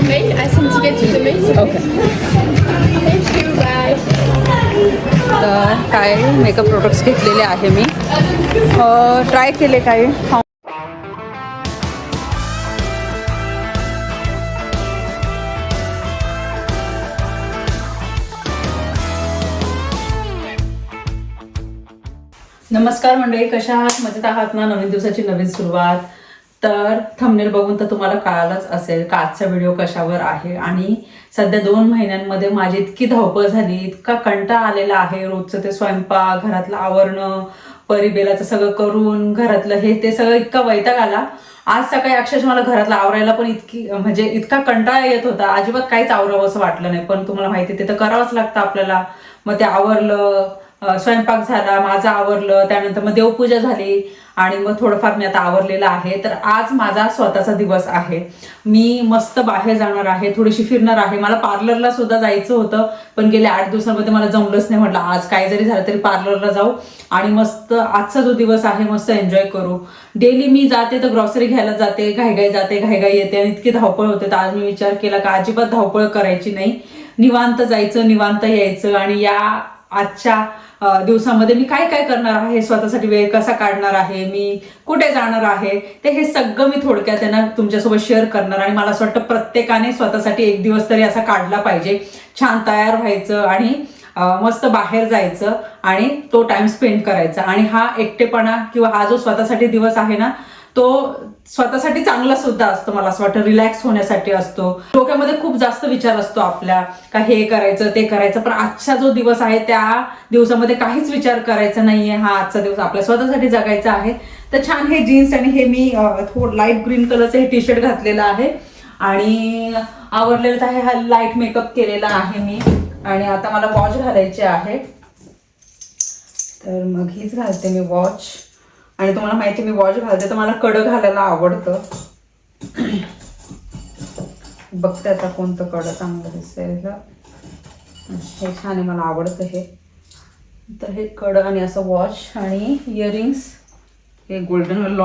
Me? I seem to to the meeting. Okay Thank you, bye. तर काय makeup products घेतलेले आहे मी try केले काय नमस्कार मंडळी कशा आहात मजेत आहात ना नवीन दिवसाची नवीन सुरुवात तर थंबनेल बघून तर तुम्हाला कळालंच असेल का आजचा व्हिडिओ कशावर आहे. आणि सध्या दोन महिन्यांमध्ये माझी इतकी धावपळ झाली इतका कंटाळा आलेला आहे रोजचं ते स्वयंपाक घरातलं आवरणं परिबेलाचं सगळं करून घरातलं हे ते सगळं इतका वैताग आला. आज सकाळी अक्षरशः मला घरातलं आवरायला पण इतकी म्हणजे इतका कंटाळा येत होता. अजिबात काहीच आवरावं असं वाटलं नाही. पण तुम्हाला माहिती ते तर करावंच लागतं आपल्याला. मग ते आवरलं स्वयंपाक झाला माझं आवरलं त्यानंतर मग देवपूजा झाली आणि मग थोडंफार मी आता आवरलेलं आहे. तर आज माझा स्वतःचा दिवस आहे. मी मस्त बाहेर जाणार आहे थोडीशी फिरणार आहे. मला पार्लरला सुद्धा जायचं होतं पण गेल्या आठ दिवसांमध्ये मला जमलंच नाही. म्हटलं आज काय जरी झालं तरी पार्लरला जाऊ आणि मस्त आजचा जो दिवस आहे मस्त एन्जॉय करू. डेली मी जाते तर ग्रॉसरी घ्यायला जाते घाईघाई जाते घाईघाई येते आणि इतकी धावपळ होते. तर आज मी विचार केला का अजिबात धावपळ करायची नाही. निवांत जायचं निवांत यायचं आणि या आजच्या दिवसामध्ये मी काय काय करणार आहे स्वतःसाठी वेळ कसा काढणार आहे मी कुठे जाणार आहे ते हे सगळं मी थोडक्यात त्यांना तुमच्यासोबत शेअर करणार आणि मला असं वाटतं प्रत्येकाने स्वतःसाठी एक दिवस तरी असा काढला पाहिजे. छान तयार व्हायचं आणि मस्त बाहेर जायचं आणि तो टाइम स्पेंड करायचा. आणि हा एकटेपणा किंवा हा जो स्वतःसाठी दिवस आहे ना तो स्वतःसाठी चांगला सुद्धा असतो मला असं वाटतं. रिलॅक्स होण्यासाठी असतो. डोक्यामध्ये खूप जास्त विचार असतो आपल्या का हे करायचं ते करायचं. पण आजचा जो दिवस आहे त्या दिवसामध्ये काहीच विचार करायचा नाहीये. हा आजचा दिवस आपल्या स्वतःसाठी जगायचा आहे. तर छान हे जीन्स आणि हे मी थोडं लाइट ग्रीन कलरचं हे टी शर्ट घातलेलं आहे. आणि आवरलेलं आहे हा लाइट मेकअप केलेला आहे मी. आणि आता मला वॉच घालायचे आहे. तर मग हीच घालते मी वॉच आणि तुम्हाला माहिती आहे, मी वॉच घालते तर मला कडं घालायला आवडतं. बघते आता कोणतं कडं चांगलं दिसेल हे छान आहे मला आवडतं हे. तर हे कडं आणि असं वॉच आणि इयरिंग्स. हे गोल्डन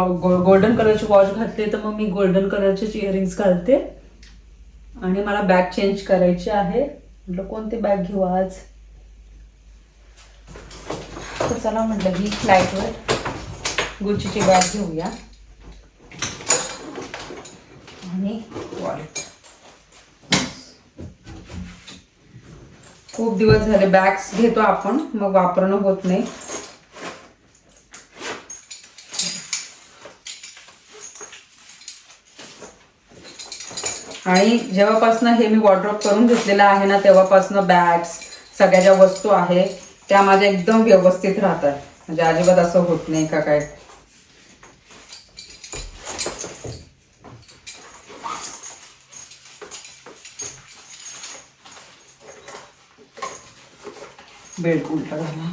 गोल्डन कलरची वॉच घातली तर मग मी गोल्डन कलरचेच इयरिंग्स घालते. आणि मला बॅग चेंज करायची आहे. म्हटलं कोणती बॅग घेऊ आज? तर चला म्हटलं ही फ्लाईटवर गुच्चीची बॅग घेऊया. आणि वॉलेट खूप दिवस झाले बॅग्स घेतो आपण मग वापरणं होत नाही. आणि जेव्हापासनं हे मी वॉर्ड्रॉप करून घेतलेलं आहे ना तेव्हापासनं बॅग्स सगळ्या ज्या वस्तू आहे त्या माझ्या एकदम व्यवस्थित राहतात. म्हणजे अजिबात असं होत नाही का काय. बेड उलटा झाला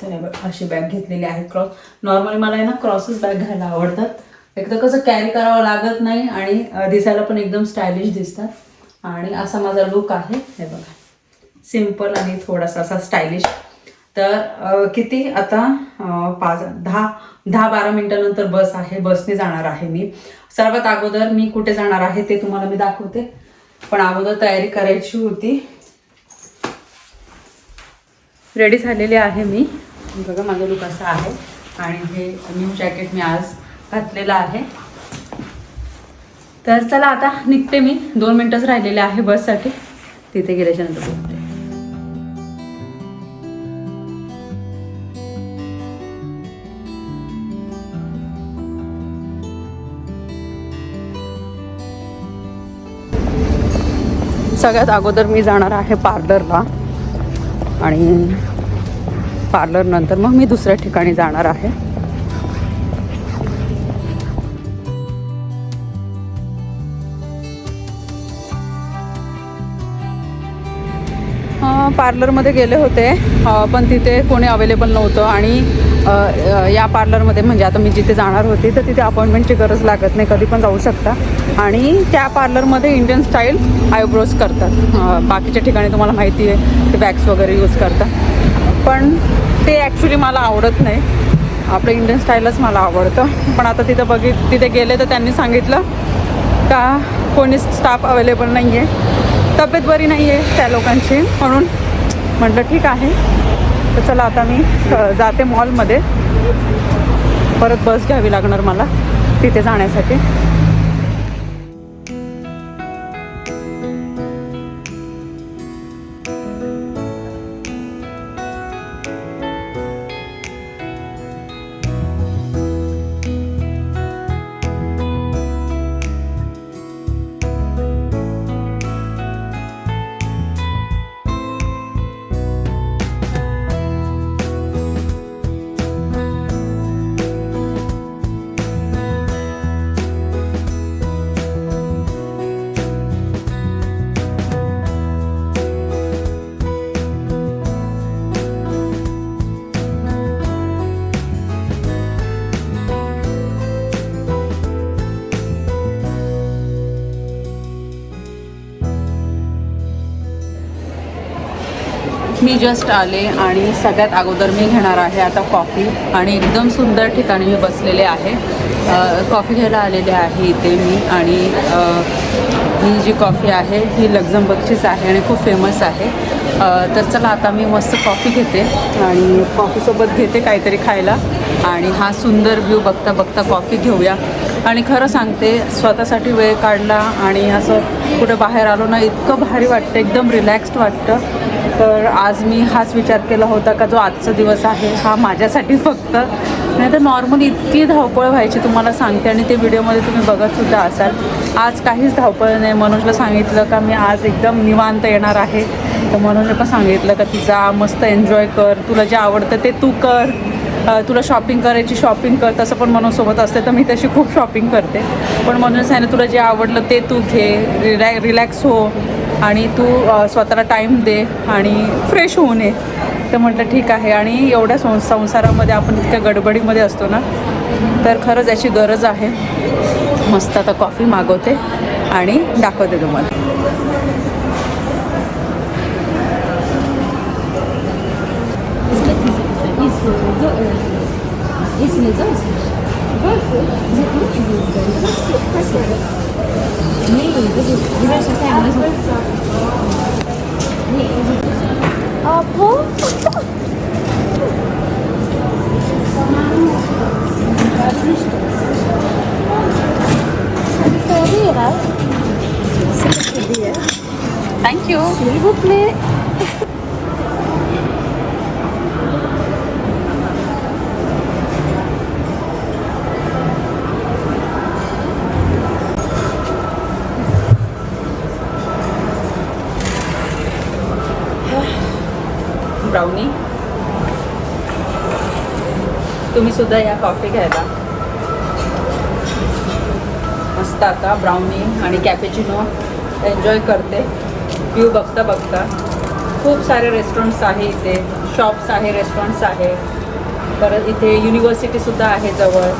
तर हे अशी बॅग घेतलेली आहेत क्रॉस नॉर्मली मला आहे ना क्रॉसच बॅग घ्यायला आवडतात. एकदा कसं कॅरी करावं लागत नाही आणि दिसायला पण एकदम स्टायलिश दिसतात. आणि असा माझा लुक आहे. हे बघा. सिंपल आणि थोडासा असा स्टायलिश तर किती? आता पाच दहा दहा बारा मिनिटानंतर बस आहे. बसने जाणार आहे मी. सर्वात अगोदर मी कुठे जाणार आहे ते तुम्हाला मी दाखवते. पण अगोदर तयारी करायची होती. रेडी झालेली आहे मी. बघा माझं लुक असं आहे. आणि हे न्यू जॅकेट मी आज घातलेलं आहे. तर चला आता निघते मी. दोन मिनटंच राहिलेले आहे बससाठी. तिथे गेल्याच्यानंतर बोलते सगळ्यात अगोदर मी जाणार आहे पार्लरला. आणि पार्लरनंतर मग मी दुसऱ्या ठिकाणी जाणार आहे. पार्लरमध्ये गेले होते पण तिथे कोणी अवेलेबल नव्हतं आणि या पार्लरमध्ये म्हणजे आता मी जिथे जाणार होते तर तिथे अपॉइंटमेंटची गरज लागत नाही कधी पण जाऊ शकता. आणि त्या पार्लरमध्ये इंडियन स्टाईल आयब्रोज करतात. बाकीच्या ठिकाणी तुम्हाला माहिती आहे ते बॅग्स वगैरे यूज करतात. पण ते ॲक्च्युली मला आवडत नाही. आपलं इंडियन स्टाईलच मला आवडतं. पण आता तिथं बघित तिथे गेले तर त्यांनी सांगितलं का कोणीच स्टाफ अवेलेबल नाही आहे तब्येत बरी नाही आहे त्या लोकांची. म्हणून म्हटलं ठीक आहे. तर चला आता मी जाते मॉलमध्ये परत बस घ्यावी लागणार मला तिथे जाण्यासाठी. मी जस्ट आले आणि सगळ्यात अगोदर मी घेणार आहे आता कॉफी आणि एकदम सुंदर ठिकाणी मी बसलेले आहे. कॉफी घ्यायला आलेले आहे इथे मी. आणि ही जी कॉफी आहे ही लक्झमबर्गचीच आहे आणि खूप फेमस आहे. तर चला आता मी मस्त कॉफी घेते. आणि कॉफीसोबत घेते काहीतरी खायला. आणि हा सुंदर व्ह्यू बघता बघता कॉफी घेऊया. आणि खरं सांगते स्वतःसाठी वेळ काढला आणि असं कुठं बाहेर आलो ना इतकं भारी वाटतं. एकदम रिलॅक्स्ड वाटतं. तर आज मी हाच विचार केला होता का जो आजचा दिवस आहे हा माझ्यासाठी फक्त. नाही तर नॉर्मल इतकी धावपळ व्हायची तुम्हाला सांगते आणि ते व्हिडिओमध्ये तुम्ही बघतसुद्धा असाल. आज काहीच धावपळ नाही. मनोजला सांगितलं का मी आज एकदम निवांत येणार आहे. तर मनोजने पण सांगितलं का तिचा जा मस्त एन्जॉय कर. तुला जे आवडतं ते तू कर. तुला शॉपिंग करायची शॉपिंग कर. तसं पण मनोजसोबत असते तर मी तशी खूप शॉपिंग करते. पण मनोज सांगितलं तुला जे आवडलं ते तू घे. रिलॅ रिलॅक्स हो. आणि तू स्वतःला टाईम दे आणि फ्रेश होऊन ये तर म्हटलं ठीक आहे आणि एवढ्या सं संसारामध्ये आपण इतक्या गडबडीमध्ये असतो ना तर खरंच याची गरज आहे मस्त आता कॉफी मागवते आणि दाखवते तुम्हाला इसमें तुम्ही सुद्धा या कॉफी घ्यायला. मस्त आता ब्राउनी आणि कॅपेचिनो एन्जॉय करते. व्ह्यू बघता बघता. खूप सारे रेस्टॉरंट्स आहे इथे. शॉप्स आहे रेस्टॉरंट्स आहे. परत इथे युनिव्हर्सिटीसुद्धा आहे जवळ.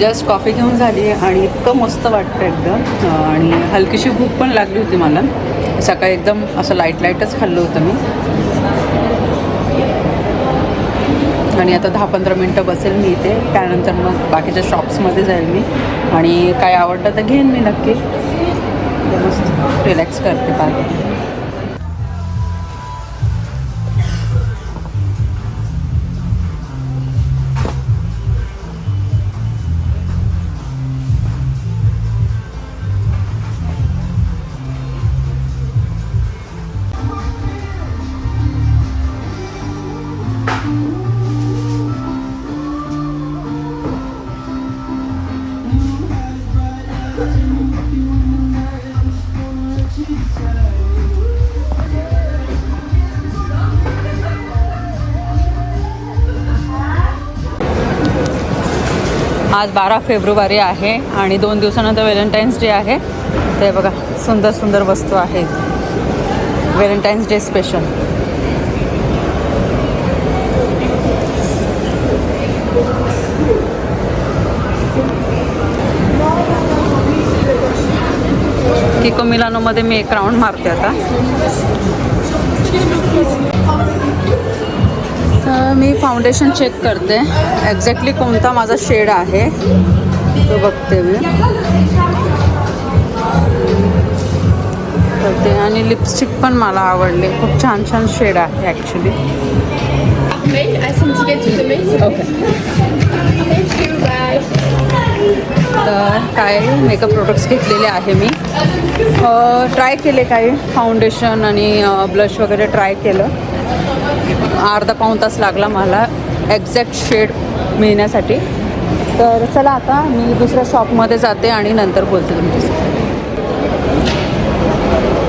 जस्ट कॉफी घेऊन झाली आणि इतकं मस्त वाटतं एकदम. आणि हलकीशी भूक पण लागली होती मला. सकाळी एकदम असं लाइट लाईटच खाल्लं होतं मी. आणि आता दहा पंधरा मिनटं बसेल मी इथे. त्यानंतर मग बाकीच्या शॉप्समध्ये जाईल मी. आणि काय आवडलं तर घेईन मी नक्की. मस्त. रिलॅक्स करते पाय आज बारा फेब्रुवारी आहे आणि दोन दिवसानंतर व्हॅलेंटाईन्स डे आहे. ते बघा सुंदर सुंदर वस्तू आहेत. Valentine's day special. किको मिलानोमध्ये मी एक राऊंड मारते आता. फाउंडेशन चेक करते. एक्झॅक्टली कोणता माझा शेड आहे तो बघते मी. करते. आणि लिपस्टिक पण मला आवडली. खूप छान छान शेड आहे ॲक्च्युली ओके तर काय मेकअप प्रोडक्ट्स घेतलेले आहे मी. ट्राय केले काही फाउंडेशन आणि ब्लश वगैरे ट्राय केलं. अर्धा पाऊण तास लागला मला एक्झॅक्ट शेड मिळण्यासाठी. तर चला आता मी दुसऱ्या शॉपमध्ये जाते आणि नंतर बोलते तुमच्याशी.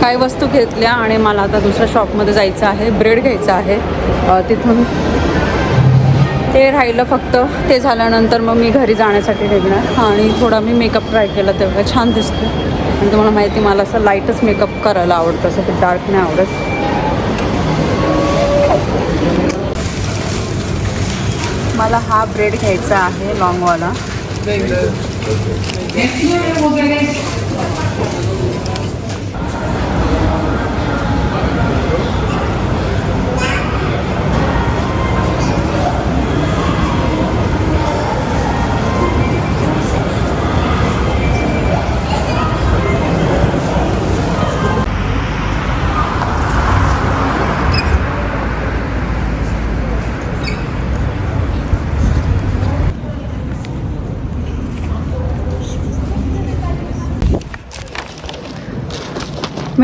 काही वस्तू घेतल्या आणि मला आता दुसऱ्या शॉपमध्ये जायचं आहे ब्रेड घ्यायचं आहे. तिथून ते राहिलं फक्त. ते झाल्यानंतर मग मी घरी जाण्यासाठी निघणार. आणि थोडा मी मेकअप ट्राय केला तेव्हा छान दिसतो आणि तुम्हाला माहिती मला असं लाईटच मेकअप करायला आवडतं असं ते डार्क नाही आवडत. मला हा ब्रेड घ्यायचा आहे लॉंगवाला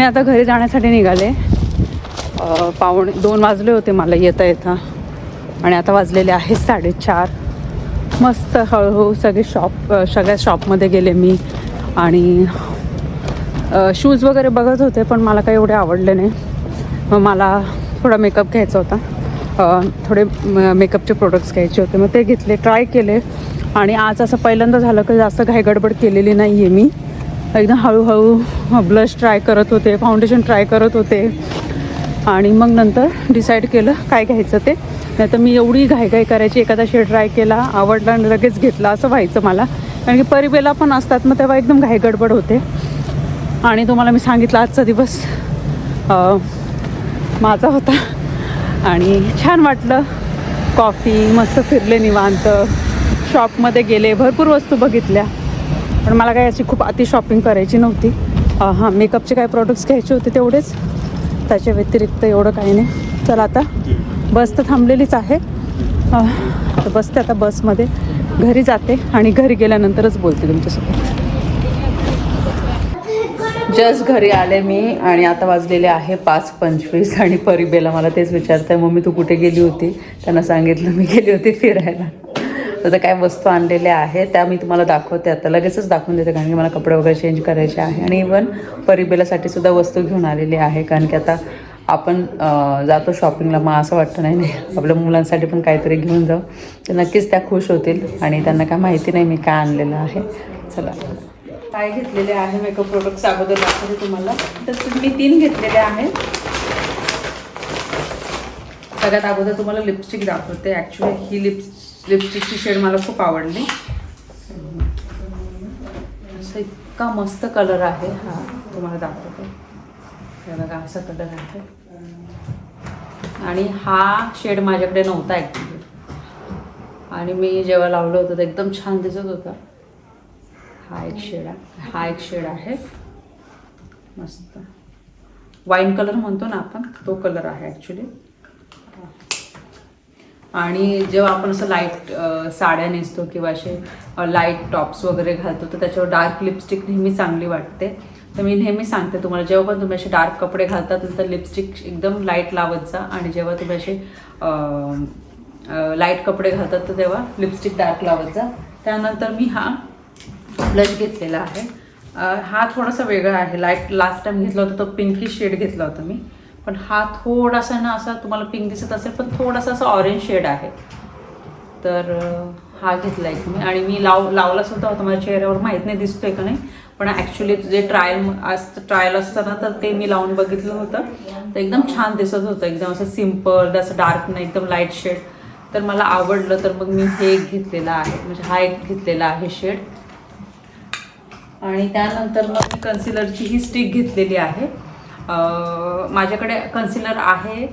मी आता घरी जाण्यासाठी निघाले. पावणे दोन वाजले होते मला येता येता. आणि आता वाजलेले आहेत साडेचार. मस्त हळूहळू सगळे शॉप सगळ्या शॉपमध्ये गेले मी. आणि शूज वगैरे बघत होते पण मला काही एवढे आवडले नाही. मग मला थोडा मेकअप घ्यायचा होता. थोडे मेकअपचे प्रोडक्ट्स घ्यायचे होते. मग ते घेतले ट्राय केले. आणि आज असं पहिल्यांदा झालं की जास्त घाईगडबड केलेली नाही आहे मी. एकदम हळूहळू ब्लश ट्राय करत होते फाउंडेशन ट्राय करत होते. आणि मग नंतर डिसाईड केलं काय घ्यायचं ते. नाही तर मी एवढी घाईघाई करायची एखादा शेड ट्राय केला आवडला आणि लगेच घेतला असं व्हायचं मला. कारण की परिबेला पण असतात मग तेव्हा एकदम घाई गडबड होते. आणि तुम्हाला मी सांगितलं आजचा दिवस माझा होता. आणि छान वाटलं. कॉफी मस्त फिरले निवांत. शॉपमध्ये गेले भरपूर वस्तू बघितल्या. पण मला काही अशी खूप अति शॉपिंग करायची नव्हती. हां मेकअपचे काही प्रोडक्ट्स घ्यायचे होते तेवढेच. त्याच्या व्यतिरिक्त एवढं काही नाही. चला आता बस तर थांबलेलीच आहे. तर बसते आता बसमध्ये. घरी जाते आणि घरी गेल्यानंतरच बोलते तुमच्यासोबत. जस्ट घरी आले मी आणि आता वाजलेले आहे पाच पंचवीस आणि परिबेला मला तेच विचारत आहे मम्मी तू कुठे गेली होती? त्यांना सांगितलं मी गेली होती फिरायला. तर काय वस्तू आणलेल्या आहेत त्या मी तुम्हाला दाखवते आता. लगेचच दाखवून देते कारण की मला कपडे वगैरे चेंज करायचे आहे. आणि इवन परिबेलासाठी सुद्धा वस्तू घेऊन आलेली आहे कारण की आता आपण जातो शॉपिंगला मग असं वाटतं नाही नाही आपल्या मुलांसाठी पण काहीतरी घेऊन जाऊ. तर नक्कीच त्या खुश होतील आणि त्यांना काय माहिती नाही मी काय आणलेलं आहे. चला. काय घेतलेले आहे मेकअप प्रोडक्ट्स अगोदर दाखवते तुम्हाला. तर मी तीन घेतलेले आहेत. सगळ्यात अगोदर तुम्हाला लिपस्टिक दाखवते. ॲक्च्युली ही लिप्स लिपस्टिकची शेड मला खूप आवडली. असं इतका मस्त कलर आहे हा. तुम्हाला दाखवतो. हे बघा असा कलर आहे. आणि हा शेड माझ्याकडे नव्हता ॲक्च्युली आणि मी जेव्हा लावलं होतं तर एकदम छान दिसत होता. हा एक शेड आहे. हा एक शेड आहे. मस्त. वाईन कलर म्हणतो ना आपण तो कलर आहे ॲक्च्युली आणि जेव्हा आपण असं लाइट साड्या नेसतो किंवा असे लाइट टॉप्स वगैरे घालतो तर त्याच्यावर डार्क लिपस्टिक नेहमी चांगली वाटते. तर मी नेहमी सांगते तुम्हाला जेव्हा पण तुम्ही असे डार्क कपडे घालतात तर लिपस्टिक एकदम लाइट लावत जा. आणि जेव्हा तुम्ही असे लाइट कपडे घालतात तर तेव्हा लिपस्टिक डार्क लावत जा. त्यानंतर मी हा ब्लश घेतलेला आहे. हा थोडासा वेगळा आहे. लाइट लास्ट टाईम घेतला होता तो पिंकी शेड घेतला होता मी. पण हा थोडासा ना असा तुम्हाला पिंक दिसत असेल पण थोडासा असा ऑरेंज शेड आहे. तर हा घेतला आहे मी आणि मी लाव लावला सुद्धा होता माझ्या चेहऱ्यावर माहीत नाही दिसतोय का नाही. पण ॲक्च्युली जे ट्रायल असतं ट्रायल असतं ना तर ते मी लावून बघितलं होतं. तर एकदम छान दिसत होतं. एकदम असं सिंपल असं डार्क नाही एकदम लाइट शेड तर मला आवडलं तर मग मी हे एक घेतलेला आहे. म्हणजे हा एक घेतलेला आहे शेड आणि त्यानंतर मग मी कन्सिलरची ही स्टिक घेतलेली आहे. माझ्याकडे कन्सिलर आहे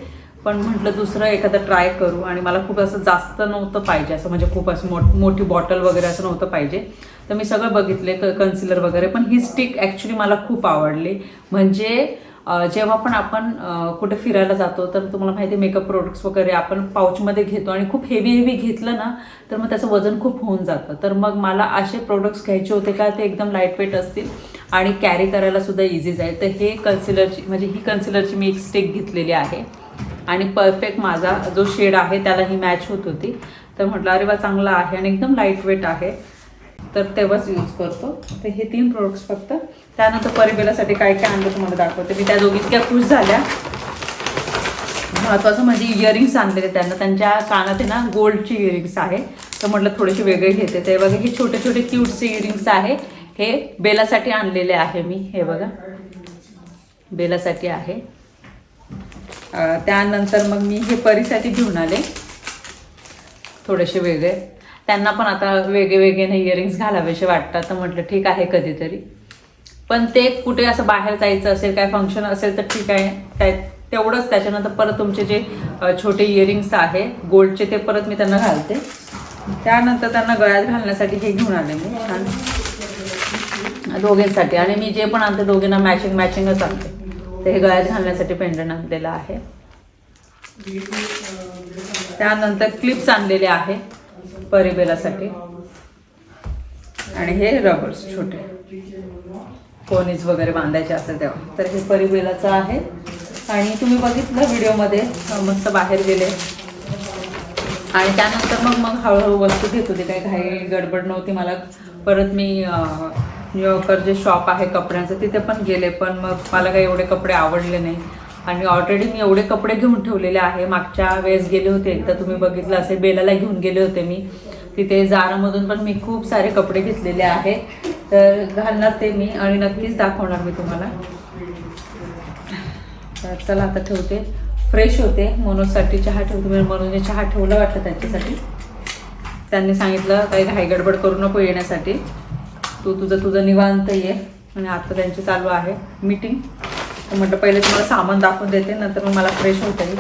पण म्हटलं दुसरं एखादं ट्राय करू. आणि मला खूप असं जास्त नव्हतं पाहिजे. असं म्हणजे खूप असं मोठ मोठी बॉटल वगैरे असं नव्हतं पाहिजे. तर मी सगळं बघितले क कन्सिलर वगैरे. पण ही स्टिक ॲक्च्युली मला खूप आवडली. म्हणजे जेव्हा पण आपण कुठे फिरायला जातो तर तुम्हाला माहिती आहे मेकअप प्रोडक्ट्स वगैरे आपण पाऊचमध्ये घेतो. आणि खूप हेवी हेवी घेतलं ना तर मग त्याचं वजन खूप होऊन जातं. तर मग मला असे प्रोडक्ट्स घ्यायचे होते का ते एकदम लाइट वेट असतील. आणि कॅरी करायला सुद्धा इझीच आहे तर हे कन्सिलरची म्हणजे ही कन्सिलरची मी एक स्टिक घेतलेली आहे. आणि परफेक्ट माझा जो शेड आहे त्याला ही मॅच होत होती. तर म्हटलं अरे वा चांगला आहे. आणि एकदम लाइट वेट आहे. तर तेव्हाच यूज करतो. तर हे तीन प्रोडक्ट्स फक्त. त्यानंतर परिबेलासाठी काय काय आणलं तुम्हाला दाखवते. मी त्या दोघी इतक्या खुश झाल्या. महत्त्वाचं म्हणजे इयरिंग्स आणलेले त्यांना. त्यांच्या कानात आहे ना गोल्डची इयरिंग्स आहे. तर म्हटलं थोडेसे वेगळे घेते. ते बघा हे छोटे छोटे क्यूटचे इयरिंग्स आहे. हे बेलासाठी आणलेले आहे मी हे बघा. बेलासाठी आहे. त्यानंतर मग मी हे परीसाठी घेऊन आले. थोडेसे वेगळे. त्यांना पण आता वेगळे वेगळे नाही इयरिंग्स घालावेसे वाटतात तर म्हटलं ठीक आहे कधीतरी. पण ते कुठे असं बाहेर जायचं असेल काय फंक्शन असेल तर ठीक आहे. काय तेवढंच त्याच्यानंतर परत तुमचे जे छोटे इयरिंग्स आहे गोल्डचे ते परत मी त्यांना घालते. त्यानंतर त्यांना गळ्यात घालण्यासाठी हे घेऊन आले मी. छान. दोघींसाठी. आणि मी जे पण आणते दोघींना मॅचिंग मॅचिंगच आणते. ते हे गळ्यात घालण्यासाठी पेंडंट आणलेलं आहे. त्यानंतर क्लिप्स आणलेले आहे परिबेलासाठी. आणि हे रबर्स छोटे. कोणीज वगैरे बांधायचे असेल तेव्हा. तर हे परिबेलाचं आहे. आणि तुम्ही बघितलं व्हिडिओमध्ये मस्त बाहेर गेले. आणि त्यानंतर मग मग हळूहळू वस्तू घेत होते. काही घाई गडबड नव्हती मला. परत मी न्यूयॉर्कर जे शॉप आहे कपड्यांचं तिथे पण गेले पण मग मला काही एवढे कपडे आवडले नाही. आणि ऑलरेडी मी एवढे कपडे घेऊन ठेवलेले आहे. मागच्या वेळेस गेले होते तर तुम्ही बघितलं असेल बेलाला घेऊन गेले होते मी. तिथे जारामधून पण मी खूप सारे कपडे घेतलेले आहे तर घालणार ते मी आणि नक्कीच दाखवणार मी तुम्हाला. तर चला आता ठेवते. फ्रेश होते. मनोजसाठी चहा ठेवते. मी मनोजने चहा ठेवला वाटतं त्याच्यासाठी. त्यांनी सांगितलं काही घाईगडबड करू नको येण्यासाठी. तू तुझं तुझं निवांत ये. आणि आता त्यांची चालू आहे मीटिंग तर म्हटलं पहिले तुम्हाला सामान दाखवून देते नंतर मग मला फ्रेश होता येईल.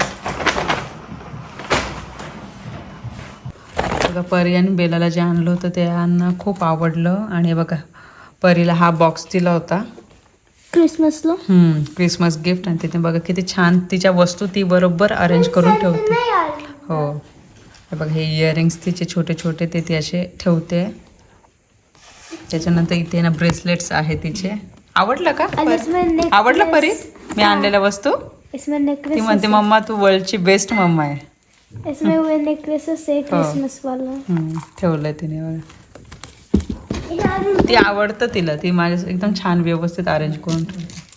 बघा परी आणि बेलाला जे आणलं होतं ते यांना खूप आवडलं. आणि बघा परीला हा बॉक्स दिला होता. क्रिसमसला? हम्म, क्रिसमस गिफ्ट आणि तिथे बघा किती छान तिच्या वस्तू ती बरोबर अरेंज करून ठेवते. हो. हे बघा हे इयरिंग्स तिचे छोटे छोटे ते ती असे ठेवते. त्याच्यानंतर इथे ना ब्रेसलेट्स आहे तिचे. आवडलं का. आवडलं परी? मी आणलेल्या वस्तू? ती म्हणते मम्मा तू वर्ल्डची बेस्ट मम्मा आहे. है. क्रिसमस वाला. हम्म, ठेवलंय तिने ती आवडतं तिला. ती माझ्या एकदम छान व्यवस्थित अरेंज करून ठेवते.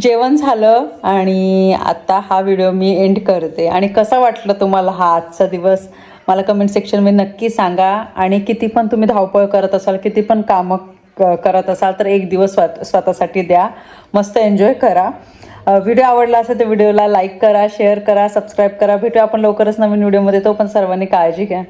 जेवण झालं आणि आता हा व्हिडिओ मी एंड करते. आणि कसा वाटलं तुम्हाला हा आजचा दिवस? मला कमेंट सेक्शनमध्ये नक्की सांगा. आणि किती पण तुम्ही धावपळ करत असाल किती पण कामं क- करत असाल तर एक दिवस स्वत स्वतःसाठी द्या. मस्त एन्जॉय करा. व्हिडिओ आवडला असेल तर व्हिडिओला लाईक करा शेअर करा सबस्क्राईब करा. भेटू आपण लवकरच नवीन व्हिडिओमध्ये तो पण सर्वांनी काळजी घ्या.